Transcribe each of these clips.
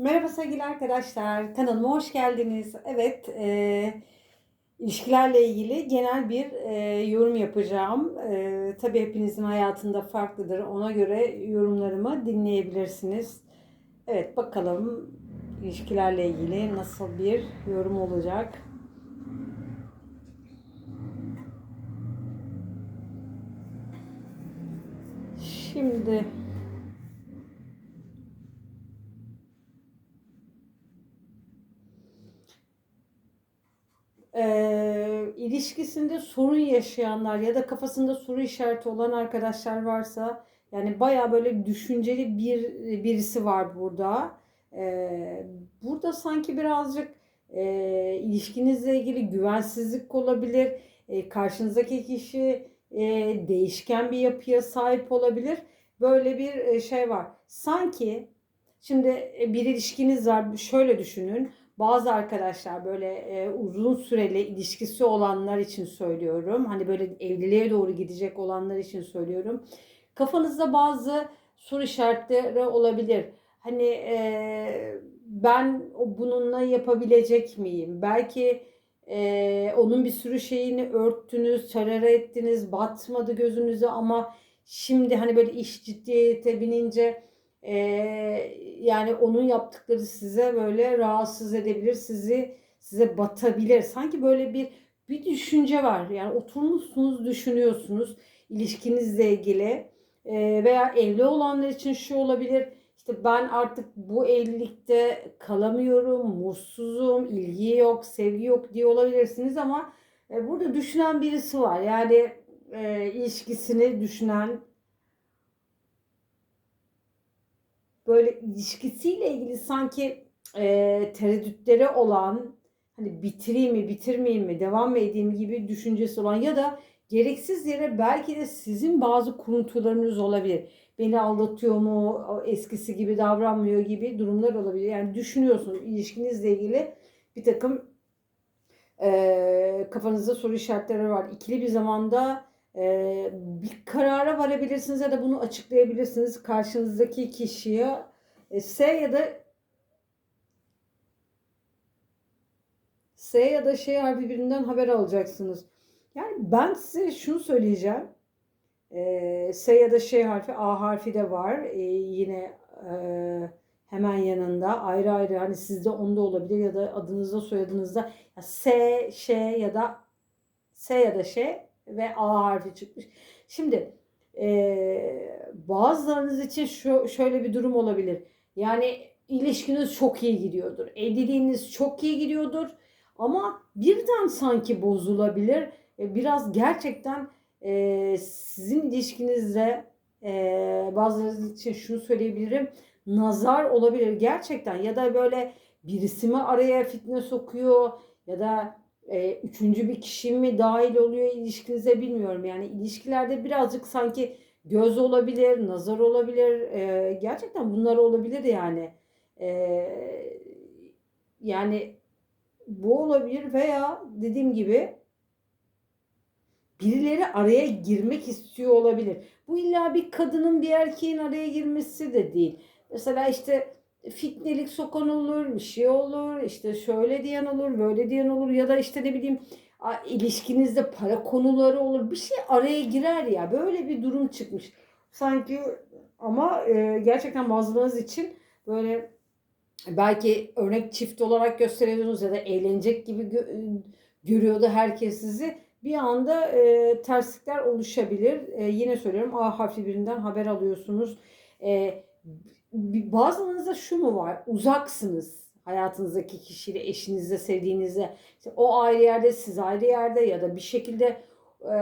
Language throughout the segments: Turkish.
Merhaba sevgili arkadaşlar, kanalıma hoş geldiniz. Evet, e, ilişkilerle ilgili genel bir e, yorum yapacağım. E, tabii hepinizin hayatında farklıdır. Ona göre yorumlarımı dinleyebilirsiniz. Evet, bakalım ilişkilerle ilgili nasıl bir yorum olacak. Şimdi e, ilişkisinde sorun yaşayanlar ya da kafasında soru işareti olan arkadaşlar varsa yani baya böyle düşünceli bir birisi var burada. E, burada sanki birazcık e, ilişkinizle ilgili güvensizlik olabilir. E, karşınızdaki kişi e, değişken bir yapıya sahip olabilir. Böyle bir şey var. Sanki şimdi bir ilişkiniz var. Şöyle düşünün bazı arkadaşlar böyle e, uzun süreli ilişkisi olanlar için söylüyorum. Hani böyle evliliğe doğru gidecek olanlar için söylüyorum. Kafanızda bazı soru işaretleri olabilir. Hani e, ben bununla yapabilecek miyim? Belki e, onun bir sürü şeyini örttünüz, terör ettiniz, batmadı gözünüze ama şimdi hani böyle iş ciddiyete binince e, yani onun yaptıkları size böyle rahatsız edebilir, sizi size batabilir. Sanki böyle bir bir düşünce var. Yani oturmuşsunuz, düşünüyorsunuz ilişkinizle ilgili e, veya evli olanlar için şu olabilir. İşte ben artık bu evlilikte kalamıyorum, mutsuzum, ilgi yok, sevgi yok diye olabilirsiniz ama e, burada düşünen birisi var. Yani e, ilişkisini düşünen, böyle ilişkisiyle ilgili sanki e, tereddütleri olan hani bitireyim mi bitirmeyeyim mi devam mı edeyim gibi düşüncesi olan ya da gereksiz yere belki de sizin bazı kuruntularınız olabilir. Beni aldatıyor mu, eskisi gibi davranmıyor gibi durumlar olabilir. Yani düşünüyorsunuz ilişkinizle ilgili bir takım e, kafanızda soru işaretleri var. İkili bir zamanda e, bir karara varabilirsiniz ya da bunu açıklayabilirsiniz karşınızdaki kişiye. E, S ya da S ya da şey harfi birinden haber alacaksınız. Yani ben size şunu söyleyeceğim. E, S ya da şey harfi A harfi de var. E, yine e, hemen yanında ayrı ayrı hani sizde onda olabilir ya da adınızda soyadınızda ya S, Ş ya da S ya da Ş ve A harfi çıkmış. Şimdi e, bazılarınız için şu, şöyle bir durum olabilir. Yani ilişkiniz çok iyi gidiyordur. Evliliğiniz çok iyi gidiyordur. Ama birden sanki bozulabilir. E, biraz gerçekten e, sizin ilişkinizde e, bazılarınız için şunu söyleyebilirim. Nazar olabilir gerçekten ya da böyle birisi mi araya fitne sokuyor ya da e, üçüncü bir kişi mi dahil oluyor ilişkinize bilmiyorum. Yani ilişkilerde birazcık sanki göz olabilir, nazar olabilir. E, gerçekten bunlar olabilir yani. E, yani bu olabilir veya dediğim gibi birileri araya girmek istiyor olabilir. Bu illa bir kadının bir erkeğin araya girmesi de değil. Mesela işte fitnelik sokan olur, bir şey olur, işte şöyle diyen olur, böyle diyen olur ya da işte ne bileyim ilişkinizde para konuları olur. Bir şey araya girer ya. Böyle bir durum çıkmış. Sanki ama e, gerçekten bazılarınız için böyle belki örnek çift olarak gösteriyorsunuz ya da eğlenecek gibi gö- görüyordu herkes sizi. Bir anda e, terslikler oluşabilir. E, yine söylüyorum A harfi birinden haber alıyorsunuz. E, bazılarınızda şu mu var? Uzaksınız hayatınızdaki kişiyle, eşinizle, sevdiğinizle. İşte o ayrı yerde, siz ayrı yerde ya da bir şekilde e,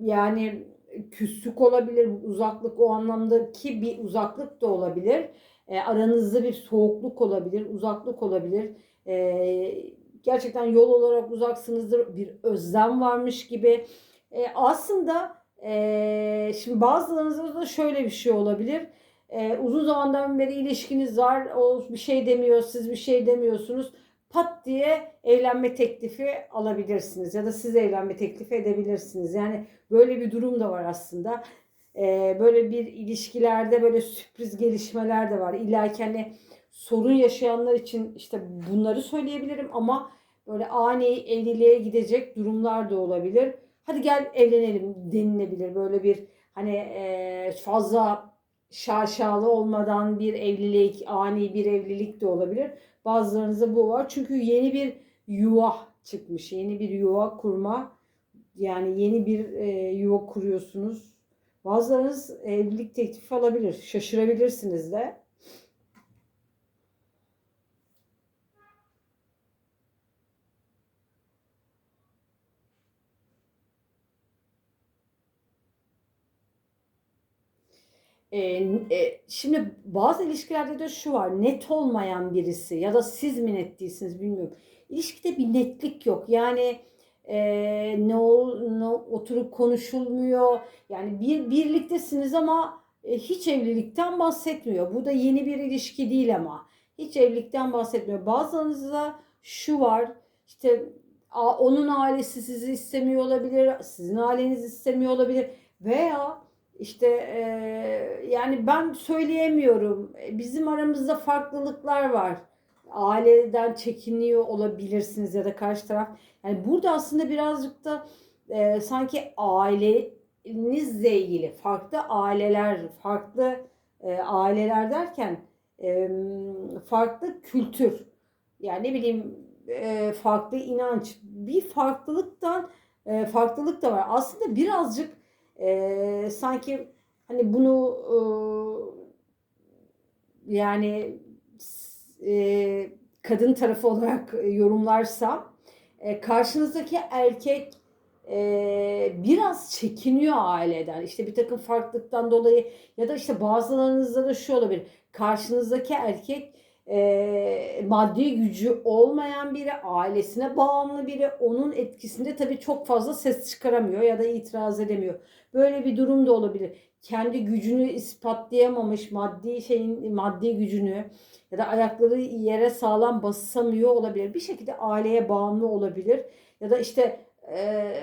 yani küslük olabilir, uzaklık o anlamdaki bir uzaklık da olabilir. E, aranızda bir soğukluk olabilir, uzaklık olabilir. E, gerçekten yol olarak uzaksınızdır, bir özlem varmış gibi. E, aslında e, şimdi bazılarınızda da şöyle bir şey olabilir e, uzun zamandan beri ilişkiniz var. O bir şey demiyor, siz bir şey demiyorsunuz. Pat diye evlenme teklifi alabilirsiniz ya da siz evlenme teklifi edebilirsiniz. Yani böyle bir durum da var aslında. E, böyle bir ilişkilerde böyle sürpriz gelişmeler de var. İlla ki hani sorun yaşayanlar için işte bunları söyleyebilirim ama böyle ani evliliğe gidecek durumlar da olabilir. Hadi gel evlenelim denilebilir. Böyle bir hani e, fazla şaşalı olmadan bir evlilik, ani bir evlilik de olabilir. Bazılarınızda bu var. Çünkü yeni bir yuva çıkmış. Yeni bir yuva kurma. Yani yeni bir e, yuva kuruyorsunuz. Bazılarınız evlilik teklifi alabilir. Şaşırabilirsiniz de. Ee, e, şimdi bazı ilişkilerde de şu var. Net olmayan birisi ya da siz mi net değilsiniz bilmiyorum. İlişkide bir netlik yok. Yani e, ne, ol, ne oturup konuşulmuyor. Yani bir birliktesiniz ama e, hiç evlilikten bahsetmiyor. Bu da yeni bir ilişki değil ama. Hiç evlilikten bahsetmiyor. Bazılarınızda şu var. İşte onun ailesi sizi istemiyor olabilir. Sizin aileniz istemiyor olabilir. Veya işte e, yani ben söyleyemiyorum. E, Bizim aramızda farklılıklar var. Aileden çekiniyor olabilirsiniz ya da karşı taraf. Yani burada aslında birazcık da e, sanki ailenizle ilgili farklı aileler, farklı e, aileler derken e, farklı kültür. Yani ne bileyim e, farklı inanç. Bir farklılıktan e, farklılık da var. Aslında birazcık e, sanki hani bunu e, yani e, kadın tarafı olarak yorumlarsam e, karşınızdaki erkek e, biraz çekiniyor aileden. İşte bir takım farklılıktan dolayı ya da işte bazılarınızda da şu olabilir. Karşınızdaki erkek e, maddi gücü olmayan biri, ailesine bağımlı biri, onun etkisinde tabii çok fazla ses çıkaramıyor ya da itiraz edemiyor. Böyle bir durum da olabilir. Kendi gücünü ispatlayamamış, maddi şeyin maddi gücünü ya da ayakları yere sağlam basamıyor olabilir. Bir şekilde aileye bağımlı olabilir. Ya da işte e,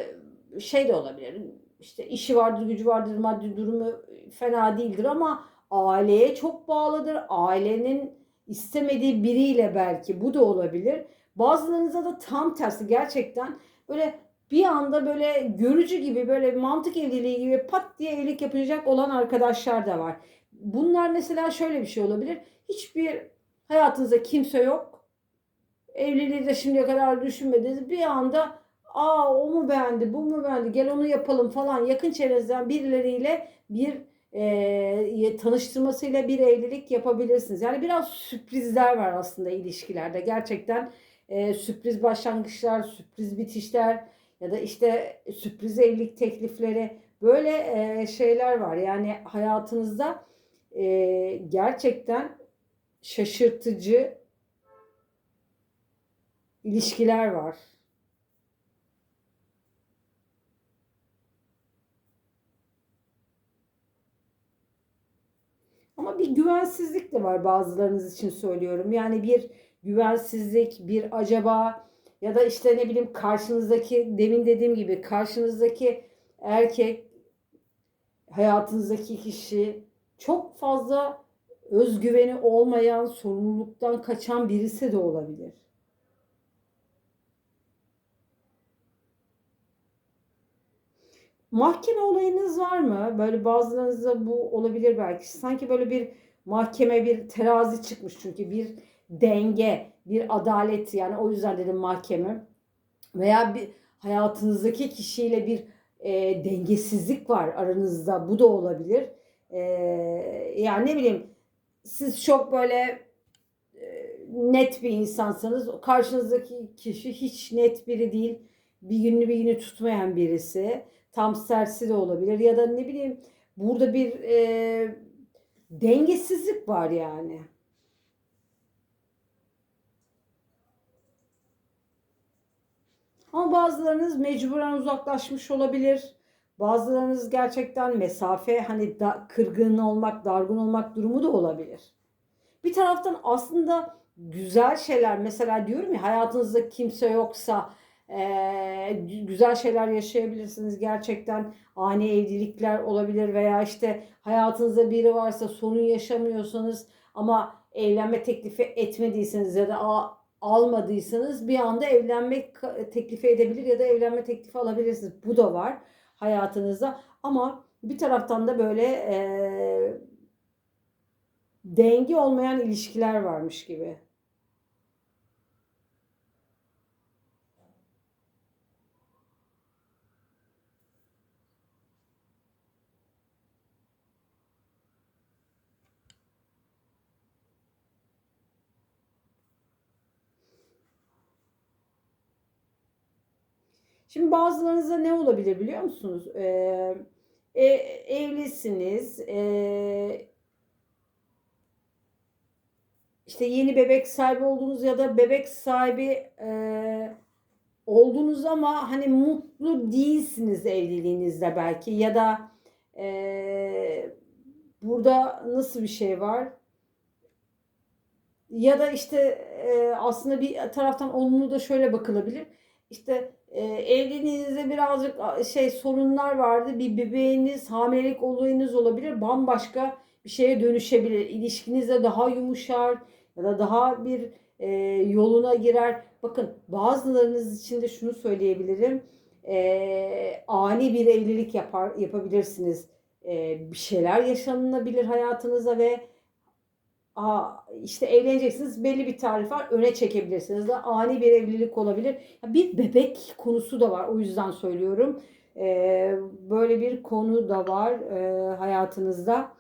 şey de olabilir. İşte işi vardır, gücü vardır, maddi durumu fena değildir ama aileye çok bağlıdır. Ailenin istemediği biriyle belki bu da olabilir. Bazılarınızda da tam tersi gerçekten böyle bir anda böyle görücü gibi böyle mantık evliliği gibi pat diye evlilik yapacak olan arkadaşlar da var. Bunlar mesela şöyle bir şey olabilir. Hiçbir hayatınızda kimse yok. Evliliği de şimdiye kadar düşünmediniz. Bir anda aa o mu beğendi, bu mu beğendi, gel onu yapalım falan yakın çevrenizden birileriyle bir e, tanıştırmasıyla bir evlilik yapabilirsiniz. Yani biraz sürprizler var aslında ilişkilerde. Gerçekten e, sürpriz başlangıçlar, sürpriz bitişler ya da işte sürpriz evlilik teklifleri böyle e, şeyler var. Yani hayatınızda e, gerçekten şaşırtıcı ilişkiler var. Bir güvensizlik de var bazılarınız için söylüyorum. Yani bir güvensizlik, bir acaba ya da işte ne bileyim karşınızdaki demin dediğim gibi karşınızdaki erkek hayatınızdaki kişi çok fazla özgüveni olmayan, sorumluluktan kaçan birisi de olabilir. Mahkeme olayınız var mı? Böyle bazılarınızda bu olabilir belki. Sanki böyle bir mahkeme bir terazi çıkmış çünkü bir denge, bir adalet yani o yüzden dedim mahkeme. Veya bir hayatınızdaki kişiyle bir e, dengesizlik var aranızda. Bu da olabilir. E, yani ne bileyim siz çok böyle e, net bir insansanız karşınızdaki kişi hiç net biri değil. Bir gününü bir günü tutmayan birisi. Tam tersi de olabilir. Ya da ne bileyim burada bir e, dengesizlik var yani. Ama bazılarınız mecburen uzaklaşmış olabilir. Bazılarınız gerçekten mesafe hani da, kırgın olmak, dargın olmak durumu da olabilir. Bir taraftan aslında güzel şeyler mesela diyorum ya hayatınızda kimse yoksa e, güzel şeyler yaşayabilirsiniz. Gerçekten ani evlilikler olabilir veya işte hayatınızda biri varsa sorun yaşamıyorsanız ama evlenme teklifi etmediyseniz ya da almadıysanız bir anda evlenme ka- teklifi edebilir ya da evlenme teklifi alabilirsiniz. Bu da var hayatınızda. Ama bir taraftan da böyle eee denge olmayan ilişkiler varmış gibi. Şimdi bazılarınızda ne olabilir biliyor musunuz? Ee, e- evlisiniz. Ee, işte yeni bebek sahibi oldunuz ya da bebek sahibi e, oldunuz ama hani mutlu değilsiniz evliliğinizde belki ya da e, burada nasıl bir şey var? Ya da işte e, aslında bir taraftan olumlu da şöyle bakılabilir. İşte e, evliliğinizde birazcık şey sorunlar vardı. Bir bebeğiniz, hamilelik olayınız olabilir. Bambaşka bir şeye dönüşebilir. İlişkiniz de daha yumuşar ya da daha bir e, yoluna girer. Bakın bazılarınız için de şunu söyleyebilirim. E, ani bir evlilik yapar yapabilirsiniz. E, bir şeyler yaşanabilir hayatınıza ve Aa, işte evleneceksiniz belli bir tarih var öne çekebilirsiniz de ani bir evlilik olabilir. Bir bebek konusu da var o yüzden söylüyorum. Ee, böyle bir konu da var e, hayatınızda.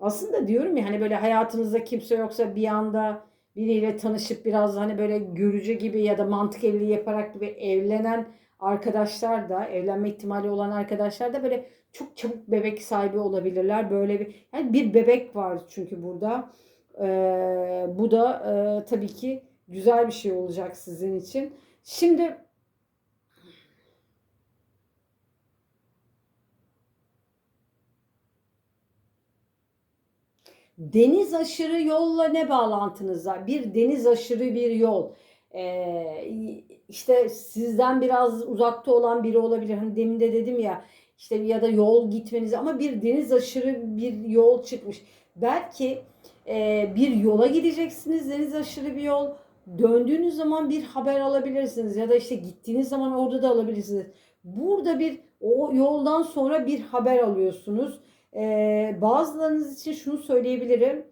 Aslında diyorum ya hani böyle hayatınızda kimse yoksa bir anda biriyle tanışıp biraz hani böyle görücü gibi ya da mantık evliliği yaparak gibi evlenen arkadaşlar da evlenme ihtimali olan arkadaşlar da böyle çok çabuk bebek sahibi olabilirler. Böyle bir yani bir bebek var çünkü burada. Ee, bu da e, tabii ki güzel bir şey olacak sizin için. Şimdi Deniz aşırı yolla ne bağlantınız var? Bir deniz aşırı bir yol. Ee, işte sizden biraz uzakta olan biri olabilir. Hani demin de dedim ya işte ya da yol gitmeniz ama bir deniz aşırı bir yol çıkmış. Belki e, bir yola gideceksiniz deniz aşırı bir yol. Döndüğünüz zaman bir haber alabilirsiniz ya da işte gittiğiniz zaman orada da alabilirsiniz. Burada bir o yoldan sonra bir haber alıyorsunuz. Ee, bazılarınız için şunu söyleyebilirim.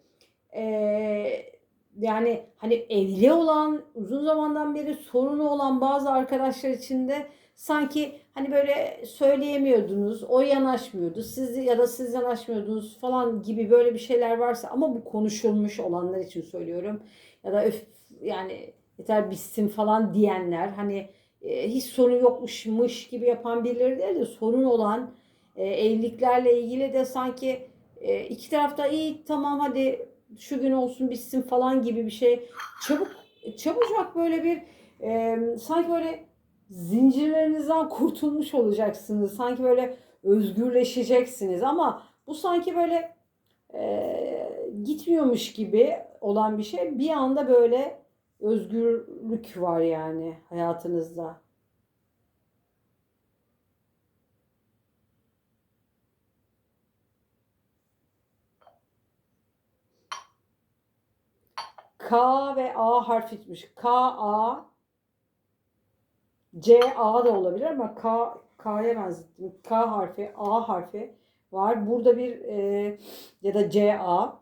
Ee, yani hani evli olan, uzun zamandan beri sorunu olan bazı arkadaşlar için de sanki hani böyle söyleyemiyordunuz, o yanaşmıyordu, siz ya da siz yanaşmıyordunuz falan gibi böyle bir şeyler varsa ama bu konuşulmuş olanlar için söylüyorum. Ya da öf yani yeter bitsin falan diyenler hani e, hiç sorun yokmuşmuş gibi yapan birileri değil de sorun olan e, evliliklerle ilgili de sanki e, iki tarafta iyi tamam hadi şu gün olsun bitsin falan gibi bir şey çabuk çabucak böyle bir e, sanki böyle zincirlerinizden kurtulmuş olacaksınız. Sanki böyle özgürleşeceksiniz ama bu sanki böyle e, gitmiyormuş gibi olan bir şey. Bir anda böyle özgürlük var yani hayatınızda. K ve A harfi çıkmış. K, A, C, A da olabilir ama K, K'ya benzettim. K harfi, A harfi var. Burada bir e, ya da C, A.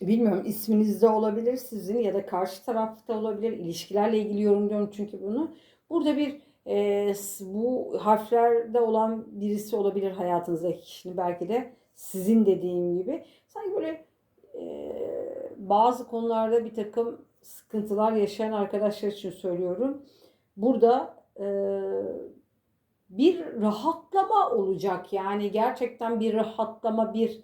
Bilmiyorum isminizde olabilir sizin ya da karşı tarafta olabilir. İlişkilerle ilgili yorumluyorum çünkü bunu. Burada bir e, bu harflerde olan birisi olabilir hayatınızdaki kişinin belki de sizin dediğim gibi. Sanki böyle e, bazı konularda bir takım sıkıntılar yaşayan arkadaşlar için söylüyorum. Burada e, bir rahatlama olacak. Yani gerçekten bir rahatlama, bir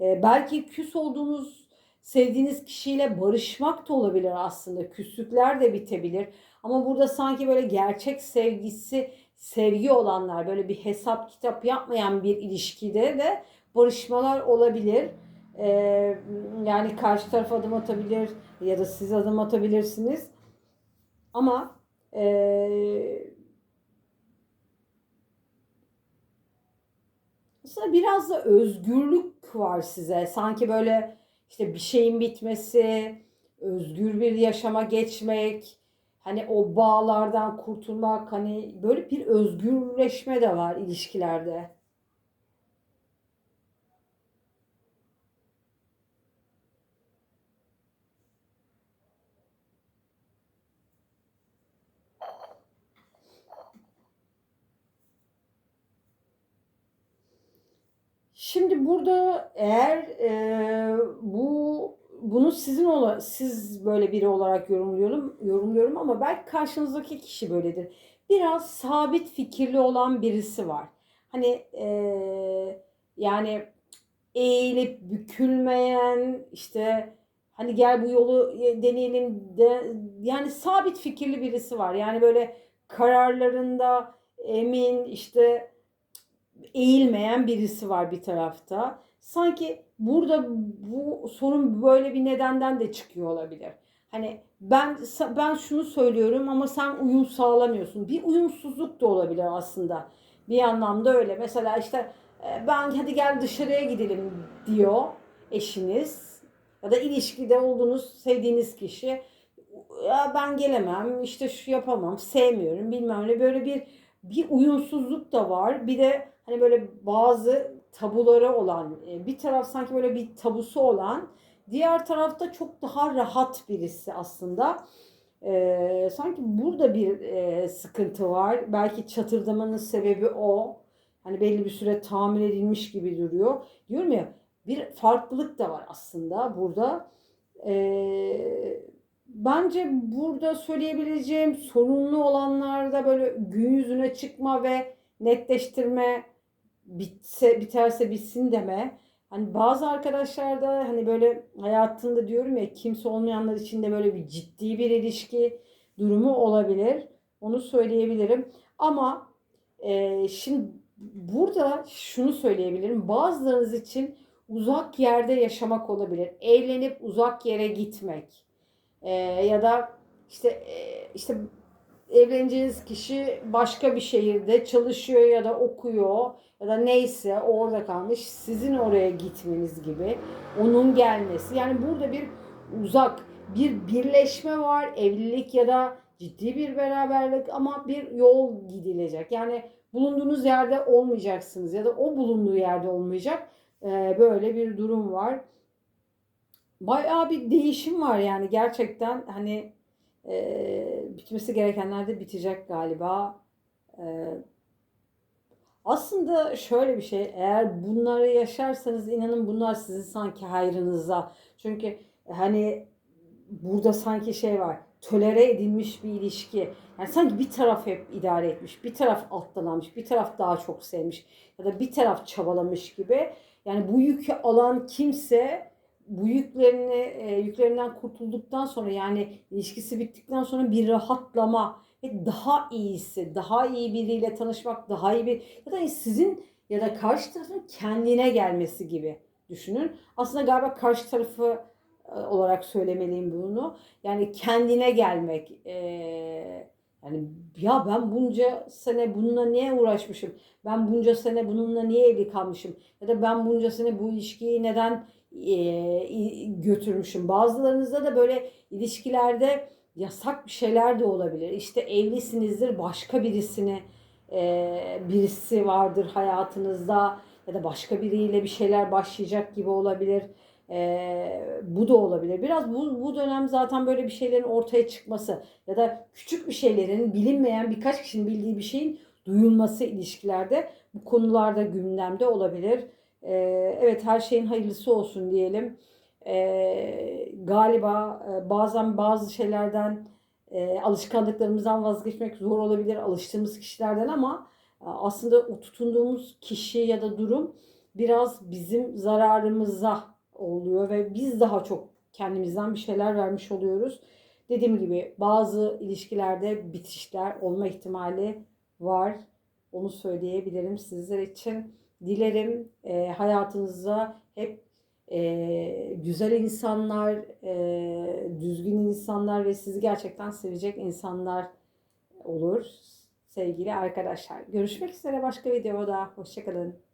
e, belki küs olduğunuz, sevdiğiniz kişiyle barışmak da olabilir aslında. Küslükler de bitebilir. Ama burada sanki böyle gerçek sevgisi, sevgi olanlar, böyle bir hesap kitap yapmayan bir ilişkide de barışmalar olabilir. Ee, yani karşı taraf adım atabilir ya da siz adım atabilirsiniz. Ama e, Aslında biraz da özgürlük var size. Sanki böyle işte bir şeyin bitmesi, özgür bir yaşama geçmek, hani o bağlardan kurtulmak, hani böyle bir özgürleşme de var ilişkilerde. Şimdi burada eğer e, bu bunu sizin ola, siz böyle biri olarak yorumluyorum yorumluyorum ama belki karşınızdaki kişi böyledir. Biraz sabit fikirli olan birisi var. Hani e, yani eğilip bükülmeyen işte hani gel bu yolu deneyelim de yani sabit fikirli birisi var. Yani böyle kararlarında emin işte eğilmeyen birisi var bir tarafta. Sanki burada bu sorun böyle bir nedenden de çıkıyor olabilir. Hani ben ben şunu söylüyorum ama sen uyum sağlamıyorsun. Bir uyumsuzluk da olabilir aslında. Bir anlamda öyle. Mesela işte e, ben hadi gel dışarıya gidelim diyor eşiniz ya da ilişkide olduğunuz sevdiğiniz kişi ya ben gelemem işte şu yapamam sevmiyorum bilmem ne böyle bir bir uyumsuzluk da var bir de hani böyle bazı tabuları olan e, bir taraf sanki böyle bir tabusu olan diğer tarafta çok daha rahat birisi aslında. Ee, sanki burada bir e, sıkıntı var. Belki çatırdamanın sebebi o. Hani belli bir süre tamir edilmiş gibi duruyor. Diyorum ya bir farklılık da var aslında burada. Ee, bence burada söyleyebileceğim sorunlu olanlarda böyle gün yüzüne çıkma ve netleştirme bitse biterse bitsin deme. Hani bazı arkadaşlar da hani böyle hayatında diyorum ya kimse olmayanlar için de böyle bir ciddi bir ilişki durumu olabilir. Onu söyleyebilirim. Ama e, şimdi burada şunu söyleyebilirim. Bazılarınız için uzak yerde yaşamak olabilir. Evlenip uzak yere gitmek. E, ya da işte e, işte evleneceğiniz kişi başka bir şehirde çalışıyor ya da okuyor ya da neyse orada kalmış. Sizin oraya gitmeniz gibi onun gelmesi. Yani burada bir uzak bir birleşme var. Evlilik ya da ciddi bir beraberlik ama bir yol gidilecek. Yani bulunduğunuz yerde olmayacaksınız ya da o bulunduğu yerde olmayacak ee, böyle bir durum var. Bayağı bir değişim var yani gerçekten. Hani e, bitmesi gerekenler de bitecek galiba. E, aslında şöyle bir şey eğer bunları yaşarsanız inanın bunlar sizin sanki hayrınıza. Çünkü hani burada sanki şey var tolere edilmiş bir ilişki. Yani sanki bir taraf hep idare etmiş, bir taraf alttan almış, bir taraf daha çok sevmiş ya da bir taraf çabalamış gibi. Yani bu yükü alan kimse bu yüklerini e, yüklerinden kurtulduktan sonra yani ilişkisi bittikten sonra bir rahatlama ve daha iyisi, daha iyi biriyle tanışmak, daha iyi bir ya da sizin ya da karşı tarafın kendine gelmesi gibi düşünün. Aslında galiba karşı tarafı e, olarak söylemeliyim bunu. Yani kendine gelmek. E, yani ya ben bunca sene bununla niye uğraşmışım? Ben bunca sene bununla niye evli kalmışım? Ya da ben bunca sene bu ilişkiyi neden götürmüşüm. Bazılarınızda da böyle ilişkilerde yasak bir şeyler de olabilir. İşte evlisinizdir başka birisini birisi vardır hayatınızda ya da başka biriyle bir şeyler başlayacak gibi olabilir. E, bu da olabilir. Biraz bu, bu dönem zaten böyle bir şeylerin ortaya çıkması ya da küçük bir şeylerin bilinmeyen birkaç kişinin bildiği bir şeyin duyulması ilişkilerde bu konularda gündemde olabilir. E, evet her şeyin hayırlısı olsun diyelim. E, galiba e, bazen bazı şeylerden e, alışkanlıklarımızdan vazgeçmek zor olabilir alıştığımız kişilerden ama e, aslında o tutunduğumuz kişi ya da durum biraz bizim zararımıza oluyor ve biz daha çok kendimizden bir şeyler vermiş oluyoruz. Dediğim gibi bazı ilişkilerde bitişler olma ihtimali var. Onu söyleyebilirim sizler için. Dilerim e, hayatınızda hep e, güzel insanlar, e, düzgün insanlar ve sizi gerçekten sevecek insanlar olur sevgili arkadaşlar. Görüşmek üzere başka videoda. Hoşçakalın.